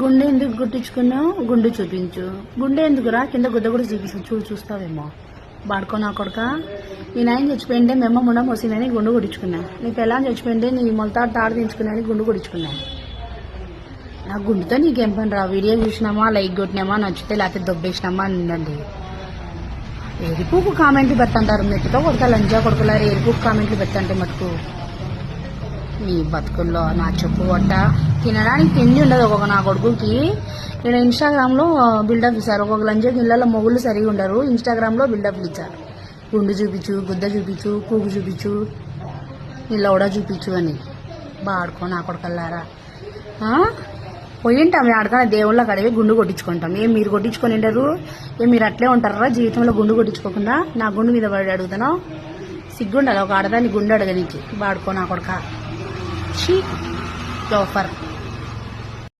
గుండె ఎందుకు గుర్తించుకున్నావు? గుండు చూపించు. గుండె ఎందుకురా కింద గుద్ద కూడా చూపించు. చూడు చూస్తావేమో. బాడుకో నా కొడుక. నీ నాయన చచ్చిపోయిండే మెమ్మ ముండ మోసిందని గుండు కొడుచుకున్నా నీ పిల్లని చచ్చిపోయిండే నీ మొలతా తాడు దించుకున్నాని గుండు కొట్టించుకున్నా నా గుండుతో నీకేం పని రా? వీడియో చూసినామా లైక్ కొట్టినామా నచ్చితే లేకపోతే దొబ్బేసినామా అని ఉండండి ఎరుపుకు కామెంట్లు పెడుతుంటారు మెట్టుతో కొడతా లంజా కొడుకులారు ఎరుపుకు కామెంట్లు పెడుతుంటే మటుకు. ఈ బతుకుల్లో నా చెప్పు కొట్ట తినడానికి తిండి ఉండదు ఒక్కొక్క నా కొడుకుకి నేను ఇన్స్టాగ్రామ్లో బిల్డప్ ఇచ్చారు ఒక్కొక్క లంజకి ఇళ్ళలో మొగుళ్ళు సరిగా ఉండరు. ఇన్స్టాగ్రామ్లో బిల్డప్లు ఇచ్చారు గుండు చూపించు గుద్ద చూపించు కూగు చూపించు నీ లౌడ చూపించు అని. బాడుకో నా కొడుకల్లారా. ఆ? పోయింటాం. ఆడకన్నా దేవుళ్ళ కడివి గుండు కొట్టించుకుంటాం. ఏం మీరు కొట్టించుకొని ఉండరు? ఏం మీరు అట్లే ఉంటారా? జీవితంలో గుండు కొట్టించుకోకుండా నా గుండు మీద పడి అడుగుతాను సిగ్గుండాలి. ఒక ఆడదాన్ని గుండు అడగనికి. బాడుకో నా కొడుక. Chilofarm.